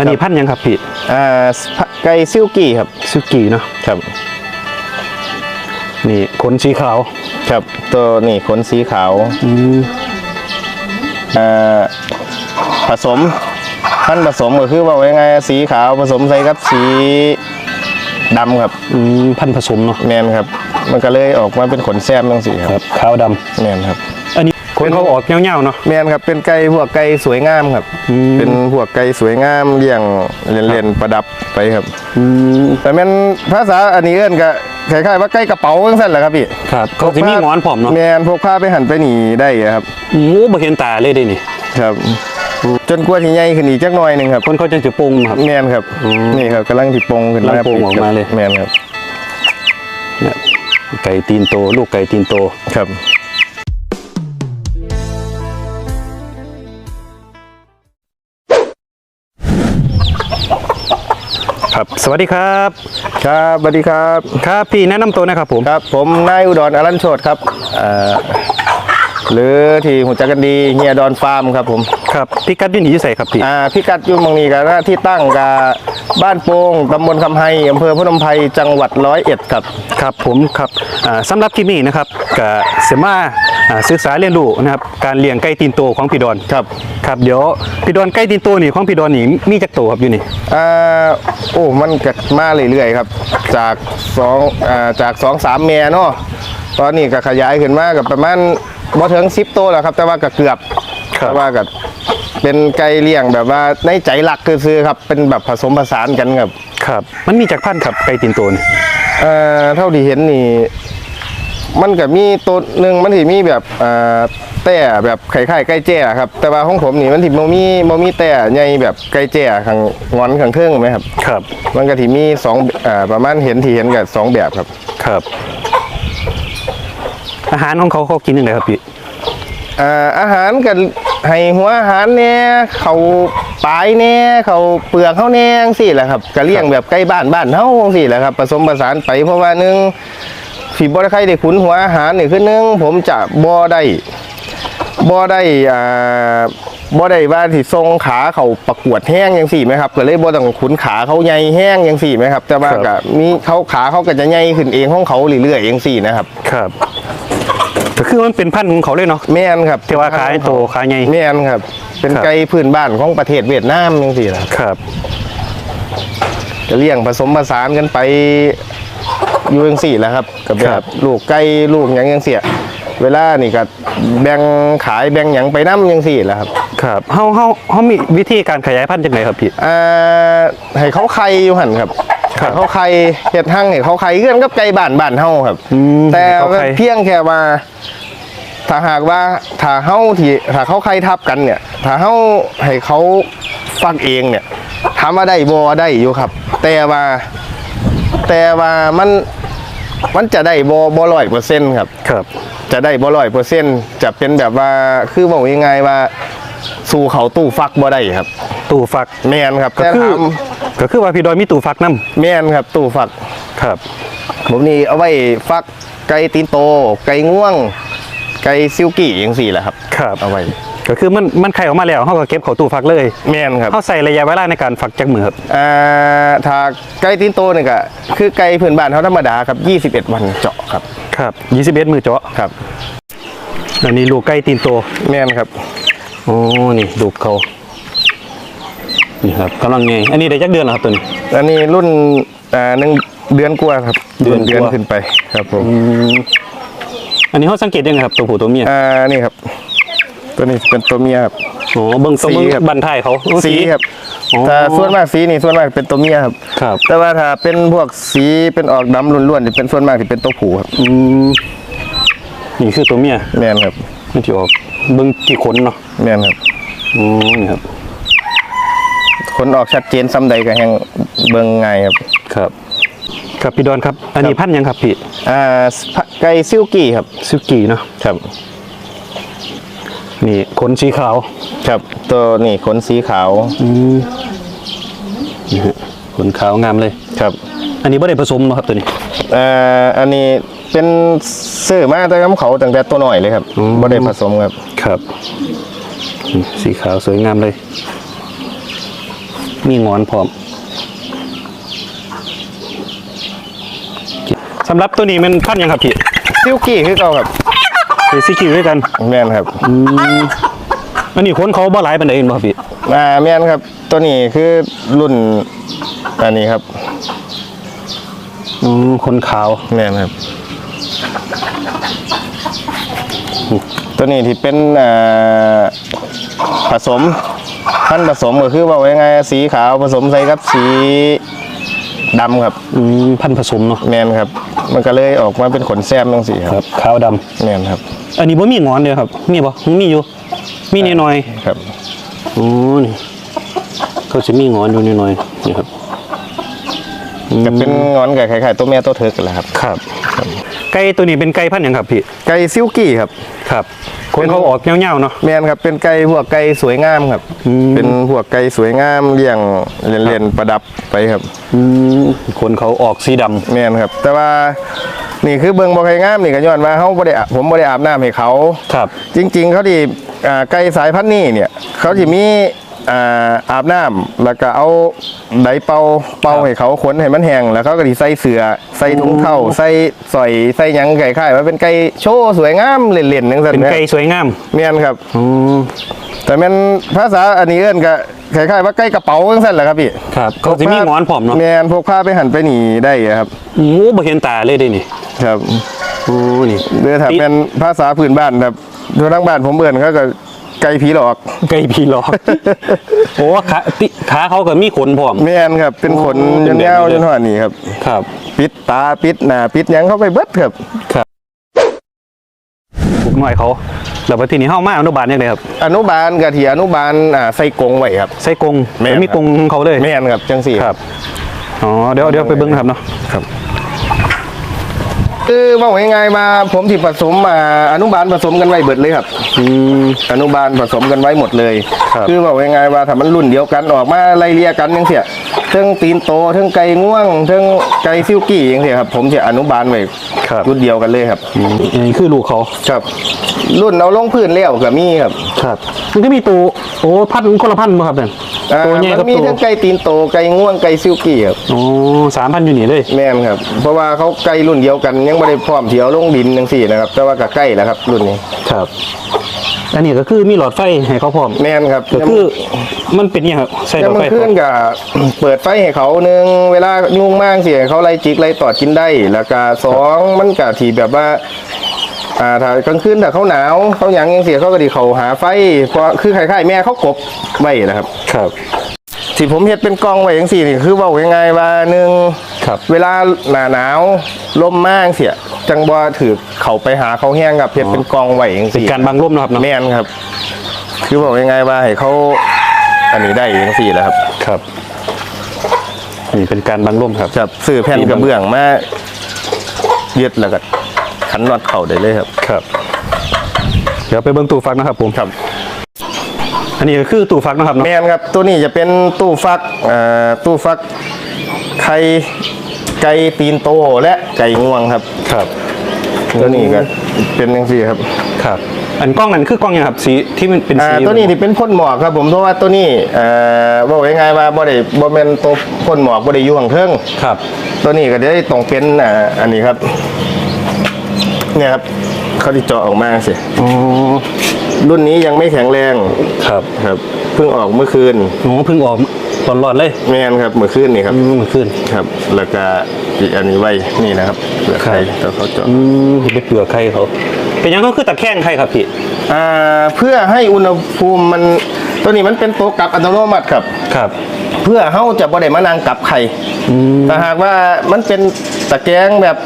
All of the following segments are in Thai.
อันนี้พันธุ์หยังครับพี่อ่าไก่ซิลกี้ครับซุกี้เนาะครับ นี่ขนสีขาว ครับตัวนี้ขนสีขาวอืมอ่าผสมพันธุ์ผสมก็คือว่าไว้ไงสีขาวผสมใส่กับสีดำครับอืมพันธุ์ผสมเนาะแมนครับ มันก็เลยออกมาเป็นขนแซมทั้งสีคครัรับบขาวดแมนครับำอันนี้ ขนเขาออกเงาๆเนาะแมนครับเป็นไก่พวกไก่สวยงามครับอืมเป็นพวกไก่สวยงามเลี้ยงเล่นๆประดับไปครับอืมแต่แม่นภาษาอันนี้เอิ้นก็คล้ายๆว่าไก่กระเป๋าจังซั่นแหละครับพี่ครับเขาจะมีงอนผอมเนาะแมนพกพาไปหันไปหนีได้อะครับโอ้บ่เห็นตาเลยเด้นี่ครับจนกว่าที่ใหญ่ขึ้นอีกจักหน่อยหนึงครับคนเขาจะจะปรุงครับแมนครับอืมนี่ครับกำลังที่ปงขึ้นกำลังโป่งออกมาเลยแมนครับเนี่ยไก่ตีนโต ลูกไก่ตีนโตครับ ครับ สวัสดีครับ ครับสวัสดีครับ ครับพี่แนะนำตัวนะครับผม ครับ ผมนายอุดรอรันโชตครับเอ่อ หรือที่หูจักกันดีเฮียดอนฟาร์มครับผมครับพี่กัดอยินดีใส่ครับพี่อ่าพิกัดอยู่หมองนี้กันนะที่ตั้งกับบ้านโป่งตำบลคำไฮอำเภอพนมไพรจังหวัดร้อยเอ็ดครับ ครับผมครับอ่าสำหรับคลิปนี้นะครับกับเสมาอ่าศึกษาเรียนรู้นะครับการเลี้ยงไก่ตีนโตของพี่ดอนครับ ครับเดี๋ยวพี่ดอนไก่ตีนโตนี่ของพี่ดอนนี่มีจักโตครับอยู่นี่อ่าโอ้มันก็มาเรื่อยๆครับ จากสองอ่าจากสองสามเมียเนาะตอนนี้ก็ขยายขึ้นมากับประมาณ บ่ถึงสิบโตวแล้วครับ แต่ว่าก็เกือบแต่ว่าก็เป็นไก่เลี้ยงแบบว่าในใจหลักคือซื้อๆครับ เป็นแบบผสมผสานกันครับครับ มันมีจากพันธุ์ครับไก่ตีนโตนี่เอ่อเท่าที่เห็นนี่ มันก็มีตัวหนึ่งมันที่มีแบบอ่าแต่แบบไข่ไข่ไก่แจ้ครับ แต่ว่าของผมนี่มันที่โมมีโมมีแต่ใหญ่แบบไก่แจ้ข้างงอนข้างเครื่องไหมครับ ครับมันก็ที่มีสองอ่าประมาณเห็นที่เห็นกับสองแบบครับ ครับ อาหารของเขาเขากินยังไงครับพี่อ่าอาหารกับให้หัวอาหารเนี่ยเขาปลายเนี่ยเขาเปลือกเขาเนี่ยจังสี่แหละครับก็เลี้ยงแบบใกล้บ้านบ้านเฮาจังสี่แหละครับผสมผสานไปเพราะว่าหนึงฝีบ่ได้ใครได้ขุนหัวอาหารนี่คือหนึงผมจะบ่ได้บ่ได้อ่าบ่ได้ว่าที่ทรงขาเขาประกวดแห้งจังสี่ไหมครับก็เลยบ่ต้องขุนขาเขาใหญ่แห้งจังสี่ไหมครับแต่ว่าก็มีเขาขาเขาก็จะใหญ่ขึ้นเองของเขาเรื่อยๆจังสี่นะครับ ครับ ก็คือมันเป็นพันธุ์ของเขาเลยเนาะแม่นครับที่ว่าขาให้โตขาใหญ่แม่นครับ เป็นครับไก่พื้นบ้านของประเทศเวียดนามจังซี่ล่ะครับก็เลี้ยงผสมผสานกันไปอยู่จังซี่แหละครับกับแบครับบลูกไก่ลูกหยังจังซี่เวลานี่ก็แบ่งขายแบ่งหยังไปนำจังซี่แหละครับครับเฮาเฮาเฮามีวิธีการขยายพันธุ์จังไงครับพี่อ่าให้เขาไข่อยู่หั่นครับ ครับให้เขาไข่เฮ็ดหั่งให้เขาไข่เกือนกับไก่บ้านบ้านเฮาครับ อืมแต่ให้เขาไข่เพียงแค่ว่า ถ้าหากว่าถ้าเฮาที่ถ้าเขาไข่ทับกันเนี่ย ถ้าเฮาให้เขาฟักเองเนี่ยถามว่าได้บ่ได้อยู่ครับ แต่ว่าแต่ว่ามันมันจะได้บ่บ่ร้อยเปอร์เซ็นต์ครับ ครับ จะได้บ่ร้อยเปอร์เซ็นต์จะเป็นแบบว่าคือบอกยังไงว่า สู่เขาตู้ฟักบ่ได้ครับ ตู้ฟัก แม่นครับก็แต่คือถาม ก็คือว่าพี่ดอยมีตู้ฟักน้แม่นครับตู้ฟักำครับ ผมนี่เอาไว้ฟักไก่ตีนโต ไก่ง่วง ไก่ซิลกี้อย่างสี่แหละครับ ครับ เอาไว้ก็คือมันมันไข่ออกมาแล้วเฮาก็เก็บเข้าตู้ฟักเลยแม่นครับเฮาใส่ระยะเวลาในการฟักจักมือครับอ่าถ้าไก่ตีนโตเนี่ยก็คือไก่พื้นบ้านเขาธรรมดาครับ 21 วันเจาะครับครับ21มือเจาะครับ อันนี้ลูกไก่ตีนโต แม่นครับ โอ้นี่ลูกเขา นี่ครับกำลังไงอันนี้ได้จักเดือนแล้วครับตัวนี้ อันนี้รุ่นอ่าหนึ่งเดือนกว่าครับเดือนกว่าเดือนขึ้นไปครับผมอืมอันนี้เฮาสังเกตยังไงครับตัวผู้ตัวเมียอ่านี่ครับ ตัวนี้เป็นตัวเมียครับ อ๋อเบิ่งตัวสีเบิ่งครับ บันท้ายเขาอ๋อ สีครับอ๋อ ถ้าส่วนมากสีนี่ส่วนมากเป็นตัวเมียครับ ครับแต่ว่าถ้าเป็นพวกสีเป็นออกดำล้วนๆนี่เป็นส่วนมากที่เป็นตัวผู้ครับอืมนี่คือตัวเมียแม่นครับมันที่ออกเบิ่งกี่ขนเนาะแม่นครับอ๋อนี่ครับ คนออกชัดเจนซ้ำใดก็แห่งเบิ่งง่ายครับ ครับ ครับพี่ดอนครับ อันนี้พันธุ์หยังครับพี่อ่าไก่ซิลกี้ครับซุกี้เนาะครับ นี่ขนสีขาวครับ ตัวนี้ขนสีขาว อืมนี่ฮะขนขาวงามเลย ครับอันนี้บ่ได้ผสมเนาะครับตัวนี้อ่าอันนี้เป็นซื้อมาแต่กำเขาตั้งแต่ตัวหน่อยเลยครับอืม บ่ได้ผสมครับ ครับนี่สีขาวสวยงามเลย มีงอนพร้อมสำหรับตัวนี้มันพันธุ์หยังครับพี่ซิลกี้คือเก่าครับเอซิคิวด้วยกันแม่นครับอันนี้คนเขาบ่หลายปานใดเห็นบ่ครับพี่อ่าแม่นครับ ตัวนี้คือรุ่นอันนี้ครับอืมคนขาวแม่นครับ ตัวนี้ที่เป็นอ่าผสม พันธุ์ผสมก็คือว่าไว้ไงสีขาวผสมใส่กับสีดำครับอืมพันธุ์ผสมเนาะแมนครับ มันก็เลยออกมาเป็นขนแซมตรงสีคครัรับบขาวดำแมนครับอันนี้บ่มีงอนเลยครับ มีบ่มีอยู่ มีนิดหน่อยครับๆอ๋อนี่เขาจะมีงอนอยู่นิดหน่อยๆนี่ครับจะเป็นงอนกับคล้ายๆตัวแม่ตัวเทิร์กกันแหละครับ ครับ ไก่ตัวนี้เป็นไก่พันธุ์หยังครับพี่ไก่ซิลกี้ครับ ครับคนเขาออกเงี้ยวๆเนาะ แมนครับเป็นไก่พวกไก่สวยงามครับ อืม เป็นพวกไก่สวยงามเลี้ยงเล่นๆประดับไปครับ อืมคนเขาออกสีดำแมนครับ แต่ว่านี่คือเบิ่งบ่ใครงามนี่ก็ย้อนว่าเฮาบ่ได้อาผมบ่ได้อาบน้ำให้เขา ครับ จริงๆ เขาดีอ่าไก่สายพันธุ์นี้เนี่ย เขาจะมี อ่าอาบน้ำแล้วก็เอาไดเป่าเป่าให้เขาขนให้มันแห้งแล้วเขาก็ดีใส่เสือใส่ถุงเท้าใส่สอยใส่หยังไก่ค่ายว่าเป็นไก่โชว์สวยงามเล่นๆจังซั่นเป็นแหมไก่สวยงามแม่นครับอืมแต่แม่นภาษาอันนี้เอิ้นก็คล้ายๆว่าไก่กระเป๋าจังซั่นแหละครับพี่ครับเขาจะมีงอนพร้อมเนาะแม่นพกพาไปหันไปหนีได้ครับโอ้บ่เห็นตาเลยเด้นี่ครับโอ้นี่เรือถ้าเป็นภาษาพื้นบ้านแบบทั่วทั้งบ้านผมเอิ้นเขาก็ ไก่ผีหลอกไก่พีหลอก โอ้ขาติขาเขาก็มีขนพร้อม แม่นครับ เป็นขนโอ้เป็นแบบนี้ยาวเลยๆจนหัวนี่ครับ ครับ ปิดตาปิดหน้าปิดหยังเข้าไปเบิดครับปลูกหน่อยเขาแล้วพอทีนี้เฮามาอนุบาลยังไงครับอนุบาลกับที่อนุบาลอ่าใส่กรงไว้ครับ ใส่กรงแม่นครับมีกรงของเขาเลย แม่นครับจังสี่ ครับ อ๋อ เดี๋ยวเดี๋ยวไปเบิ่งนะครับเนาะ ครับ คือว่าง่ายๆมาผมที่ผสมมาอนุบาลผสมกันไว้เบิดเลยครับ อืม อนุบาลผสมกันไว้หมดเลยครับอว่าง่ายๆว่าถ้ามันรุ่นเดียวกันออกมาไล่เลี่ยกันยังเสียเทั้งตีนโตเทั้งไก่ง่วงเทั้งไก่ซิลกี้ยังเสียครับ ผมจะอนุบาลไว้ครับ รุ่นเดียวกันเลยครับ อืมอันนี้คือลูกเขาครับ รุ่นเอาลงพื้นเลี้ยวกับมีครับ ครับ มันก็มีตัวโอ้พันธุ์คนละพันธุ์บ่ครับเนี่ย อ่าตัวใหญ่มักับมีตัวทั้งไก่ตีนโตไก่ง่วงไก่ซิลกี้ครับโอ้สามพันอยู่นี่เลยแม่นครับ เพราะว่าเขาไก่รุ่นเดียวกันยังไม่ได้พร้อมเถียวลงดินยังสี่นะครับ แต่ว่าก็ใกล้แล้วครับ รุ่นนี้ครับ อันนี้ก็คือมีหลอดไฟให้เขาพร้อมแม่นครับก็คือมันเป็นยังไงครับใส่หลยัองดมันไฟพร้ขึ้อนม กับ เปิดไฟให้เขาหนึ่งเวลายุ่งมากเสียเขาไล่จิกไล่ตอดกินได้ แล้วก็สองมันกะทีแบบว่า อ่าถ้ากลางคืนถ้าเขาหนาวเขาหยังยังเสียเขาก็ดีเขาหาไฟเพราะคือคล้ายๆแม่เขากบไว้นะครับ ครับ ที่ผมเฮ็ดเป็นกล้องไว้อย่างสี่นี่คือเว่าง่ายๆว่าหนึ่งครับ เวลาหนาหนาวลมมากเสียจังบ่ถือเขาไปหาเขาแห้งกับเฮ็ดเป็นกล้องไว้อย่างเป็นสี่การบังร่มนะครับเนาะแม่นครับ คือบอกง่ายๆว่าให้เขาอันนี้ได้อย่างสี่แหล้วครับ ครับ นี่เป็นการบังร่มครับจับซื้อแผ่นกระเบื้องมายึดแล้วก็ ขันน็อตเข่าได้เลยครับ ครับ เดี๋ยวไปเบิ่งตู้ฟักนะครับผมครับ อันนี้ก็คือตู้ฟักนะครับเนาะแม่นครับ ตัวนี้จะเป็นตู้ฟักเอ่อตู้ฟักไข่ไก่ตีนโตและไก่งวงครับ ครับ ตัวนี้ก็เป็นอย่างสี่ครับ ครับ อันกล้องนั้นคือกล้องยังครับสีที่มันเป็นอ่าสีตัวนี้ที่เป็นพ่นหมอกครับผมเพราะว่าตัวนี้เอ่อบอกง่ายๆว่าบ่ได้บ่แม่นตัวพ่นหมอกบ่ได้อยู่ข้างเทิงครับ ตัวนี้ก็จะได้ตรงเป็นอ่าอันนี้ครับ เนี่ยครับเขาที่เจาะออกมาสิอ๋อรุ่นนี้ยังไม่แข็งแรงครับครับเพิ่งออกเมื่อคืนโอ้เพิ่งออกตอนรอดเลยแม่นครับเมื่อคืนนี่ครับอืมมันขึ้นครับ แล้วก็อีกอันนี้ไว้นี่นะครับเปลือกไข่ครับแล้วเขาเจาะอืมเห็นเป็นเปลือกไข่เขา เป็นยังก็คือตะแคงไข่ครับพี่อ่าเพื่อให้อุณหภูมิมันตัวนี้มันเป็นโต๊ะกลับอัตโนมัติครับ ครับ เพื่อเฮาจะบ่ได้มานั่งกลับไข่ถ้าหากว่ามันเป็นตะแกรงแบบ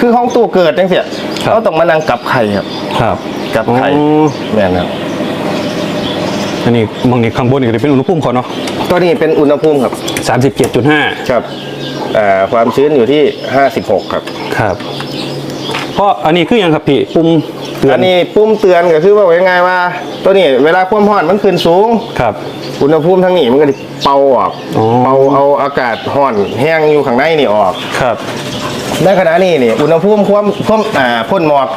คือห้องตู้เกิดจังเสีย ครับเราต้องมานั่งกลับไข่ครับครับกลับไข่อ๋อแม่นครับอันนี้มองนี่ข้างบนนี่ก็จะเป็นอุณหภูมิเขาเนาะตัวนี้เป็นอุณหภูมิครับสามสิบเจ็ดจุดห้าครับอ่าความชื้นอยู่ที่ 56 ครับครับเพราะอันนี้คือยังครับพี่ปุ่มเตือนอันนี้ปุ่มเตือนก็คือว่าง่ายๆว่า ตัวนี้เวลาความร้อนมันขึ้นสูง ครับ อุณหภูมิทางนี้มันก็จะเป่าออกอ๋อ เป่าเอาอากาศร้อนแห้งอยู่ข้างในนี่ออก ครับ ในขณะนี้นี่อุณหภูมิความความอ่าพ่นหมอก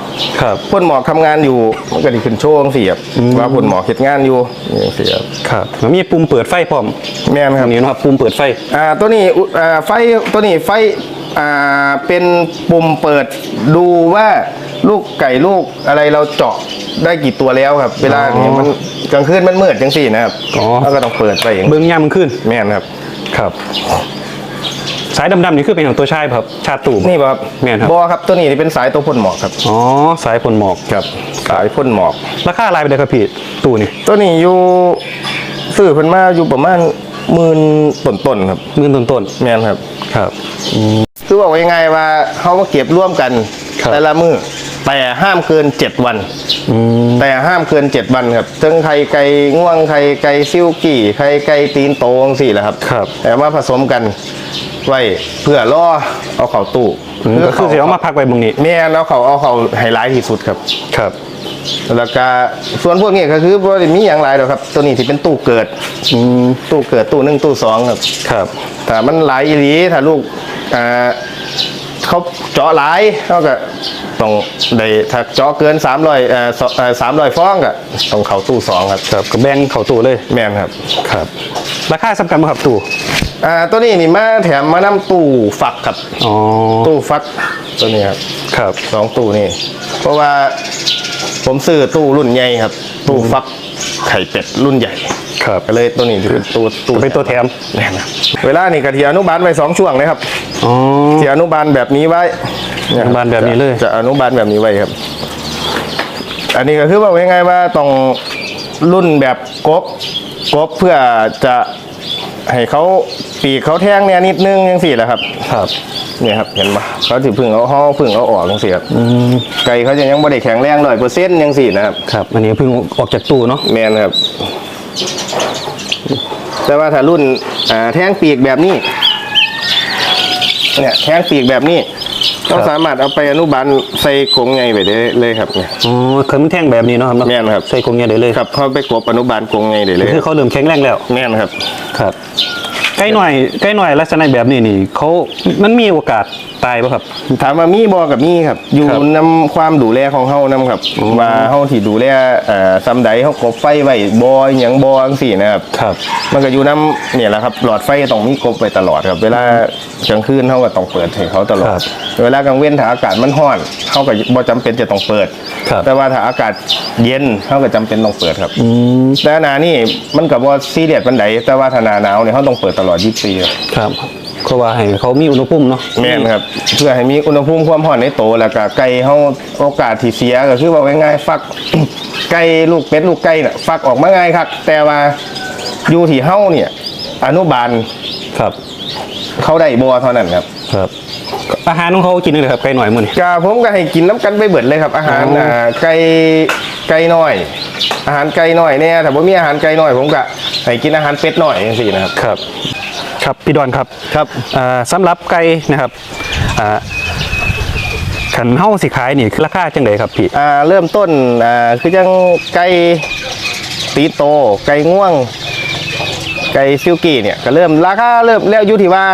ครับ พ่นหมอกทำงานอยู่มันก็ไดีขึ้นโชว์จังสี่ครับว่าพ่นหมอกเฮ็ดงานอยู่จังสี่ครับครับแล้วมีปุ่มเปิดไฟพร้อมแม่นคตรัรบงนี้นะครับปุ่มเปิดไฟ อ่าตัวนี้อุอ่าไฟตัวนี้ไฟอ่าเป็นปุ่มเปิดดูว่าลูกไก่ลูกอะไรเราเจาะได้กี่ตัวแล้วครับ เวลาเนี่ยมันกลางคืนมันมืดจังสี่นะครับอ๋อเราก็ต้องเปิดไปเองเบิ้งย่ามมันขึ้น แม่นครับ ครับ สายดำๆนี่คือเป็นของตัวชายป่ะครับชาติตูบนี่ป่ะครับแม่นครับบอครับตัวนี้เป็นสายตัวพ่นหมอกครับอ๋อสายพ่นหมอกครับสายพ่นหมอก ราคาอะไรไปเลยครับพี่ตู้นี่ตัวนี้อยู่ซื้อเพิ่นมาอยู่ประมาณหมื่นต้นๆครับหมื่นต้นแม่นครับ ๆครับ คือบอกว่ายังไงว่าเขามาเก็บร่วมกันครับ แต่ละมือแต่ห้ามเกินเจ็ดวัน อืม แต่ห้ามเกินเจ็ดวันครับซึ่งไข่ไก่ง่วงไข่ไก่ซิลกี่ไข่ไก่ตีนโตงสี่แหละครับ ครับ แต่มาผสมกัน ไว้เพื่อล่อเอาเข้าตู้อืมก็คือเสียเอามาพักไว้บงนี้แม่นเอาเขาเอาเขาไฮไลท์ที่สุดครับครับแล้วก็ส่วนพวกนี้ก็คือบ่ได้มีอย่างไรหรอกครับ ตัวนี้ที่เป็นตู้เกิดอืมตู้เกิดตู้หนึ่งตู้สองครับ ครับถ้ามันหลายอีหลีถ้าลูกอ่าเขาเจาะหลายเขาก็ต้องได้ถ้าเจาะเกิน300เอ่อสามร้อยฟองก็ต้องเข้าตู้สองครับครับก็แบ่งเข้าตู้เลยแม่นครับ ครับราคาสำคัญบ่ครับตู้ อ่าตัวนี้นี่มาแถมมานำตู้ฟักครับอ๋อตู้ฟักตัวนี้ครับครับสองตู้นี่เพราะว่าผมซื้อตู้รุ่นใหญ่ครับ ตู้ฟักไข่เป็ดรุ่นใหญ่ครับก็เลยตัวนี้ที่เป็นตัวตู้เป็นตัวแถมแน่นครับเวลานี่กะเทียอนุบาลไว้สองช่วงนะครับอ๋อที่อนุบาลแบบนี้ไว้อนุบาลแบบนี้เลยจะจะอนุบาลแบบนี้ไว้ครับ อันนี้ก็คือว่ายังไงว่าต้องรุ่นแบบกบกบเพื่อจะ ให้เขาปีกเขาแท่งเนี่ยนิดนึงยังสี่แหละครับ ครับเนี่ยครับเห็นปะเขาถือพึ่งเอาห้อพึ่งเอาออกยังสี่ครับอืมไก่เขาจะยังไม่ได้แข็งแรงร้อยเปอร์เซ็นต์ยังสี่นะครับ ครับ อันนี้เพิ่งออกจากตู้เนาะแมนครับ แต่ว่าถ้ารุ่นอ่าแท่งปีกแบบนี้ เนี่ยแท่งปีกแบบนี้ ต้องสามารถเอาไปอนุบาลใส่กรงไงไปได้เลยครับเนี่ยอ๋อเคยมันแท่งแบบนี้เนาะครับเนาะแม่นครับใส่กรงเงี้ยได้เลยครับเขาไปกบอนุบาลกรงไงได้เลยคือเขาเริ่มแข็งแรงแล้วแม่นครับครับใกล้หน่อยใกล้หน่อยลักษณะแบบนี้นี่เขามันมีโอกาส ตายป่ะครับ ถามว่ามีบอกับมีครับ อยู่ครับนำความดูแลของเฮานำครับ ว่าเฮาที่ดูแลเอ่อซ้ำใดเฮากบไฟไว้บอหยังบอจังซี่นะครับ ครับ มันก็อยู่น้ำเนี่ยแหละครับ หลอดไฟต้องมีกบไปตลอดครับ เวลากลางคืนเขาก็ต้องเปิดให้เขาตลอครัด บเวลากลางเว้นถ้าอากาศมันร้อนเขาก็บ่จำเป็นจะต้องเปิด ครับ แต่ว่าถ้าอากาศเย็นเขาก็จำเป็นต้องเปิดครับ อืมแต่หนานี่มันกับว่าซีเรียสปันไดแต่ว่าถ้าหนาหนาวเนี่ยเขาต้องเปิดตลอด 24ครับครับ เขาว่าให้เขามีอุณหภูมิเนาะแม่นครับ เพื่อให้มีอุณหภูมิความร้อนในโตวแล้วก็ไก่เขาโอกาสที่เสียก็คือว่าง่ายๆฟัก ไก่ลูกเป็ดลูกไก่น่ะฟักออกมาง่ายครับแต่ว่าอยู่ที่เฮาเนี่ยอนุบาลครับ เขาได้บัวเท่านั้นครับ ครับ อาหารของเขากินเลยครับไกลหน่อยมื้อนี้ กาผมก็ให้กินน้ำกันไปเบิดเลยครับ อาหารอ๋ออ่อ่าไก่ไก่น้อย อาหารไก่น้อยเนี่ยแต่ว่ามีอาหารไก่น้อยผมก็ให้กินอาหารเป็ดน้อยอย่างสี่นะครับ ครับ ครับพี่ดอนครับครับอ่าสำหรับไก่นะครับอ่าขันเฮาสิขายนี่คือราคาจังไดครับพี่อ่าเริ่มต้นอ่าคือจังไก่ตีโต ไก่ง่วง ไก่ซิลกี้เนี่ยก็เริ่มราคาเริ่มแล้วอยู่ที่ว่า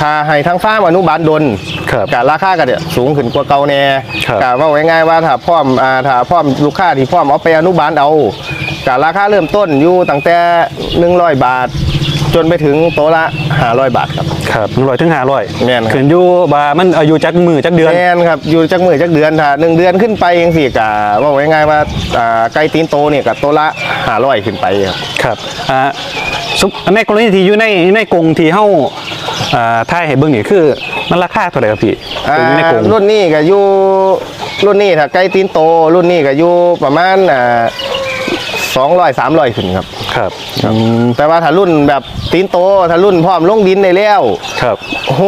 ถ้าให้ทางฟาร์มอนุบาลดนครับกราคาก็เนี่ยสูงขึ้นกว่าเก่าแน่ครับกว่าง่ายๆว่าถ้าพร้อมอ่าถ้าพร้อมลูกค้าที่พร้อมเอาไปอนุบาลเอากราคาเริ่มต้นอยู่ตั้งแต่100 บาทจ นไปถึงโตะละ500บาทครับ ครับหนึ่งร้อยถึงห้าร้อยแม่นครับ ขึ้นอยู่ว่ามันอายุจักมือจักเดือนแมนครับอยู่จักมือจักเดือนถ้าหนึ่งเดือนขึ้นไปยังสี่กะว่าง่ายๆว่าอ่าไก่ตีนโตเนี่ยกับโตะละ500ขึ้นไปครับ ครับอ่าซุปในกรณีที่อยู่ในในกรงที่เฮาอ่าท่ายให้เบิ่งนี่คือ มันราคาเท่าไหร่ครับพี่อ่าตัวอยู่ในกรงรุ่นนี้ก็อยู่รุ่นนี้ถ้าไก่ตีนโต รุ่นนี้ก็อยู่ประมาณอ่าสองร้อยสามร้อยขึ้นครับ ครับอืมแต่ว่าถ้ารุ่นแบบตีนโตถ้ารุ่นพร้อมลงดินได้แล้วครับ โอ้โห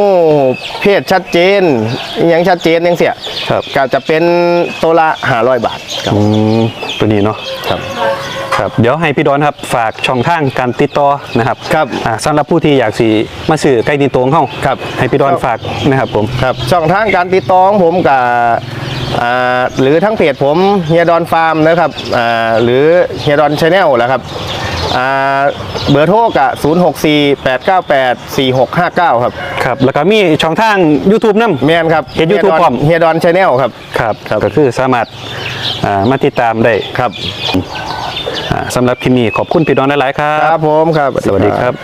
เพศชัดเจนอหยังชัดเจนยังเสียครับ ก็จะเป็นตัวละห้าร้อยบาทครับ อืมตัวนี้เนาะครับ ครับเดี๋ยวให้พี่ดอนครับฝากช่องทางการติดต่อนะครับครับอ่าสำหรับผู้ที่อยากสิมาซื้อไก่ตีนโตของเฮาครับ ให้พี่ดอนฝากนะครับผม ครับช่องทางการติดต่อของผมกับอ่าหรือทั้งเพจผมเฮียดอนฟาร์มนะครับอ่าหรือเฮียดอนชาแนลแหละครับอ่า เบอร์โทรกะ064 898 4659 ครับ ครับ แล้วก็มีช่องทาง YouTube นำแม่นครับเห็น YouTube พร้อมเฮียดอนชาแนลครับ ครับ ก็คือสามารถอ่ามาติดตามได้ครับอ่าสำหรับคลิปนี้ขอบคุณพี่น้องหลายๆครับ ครับผมครับ สวัสดีครับ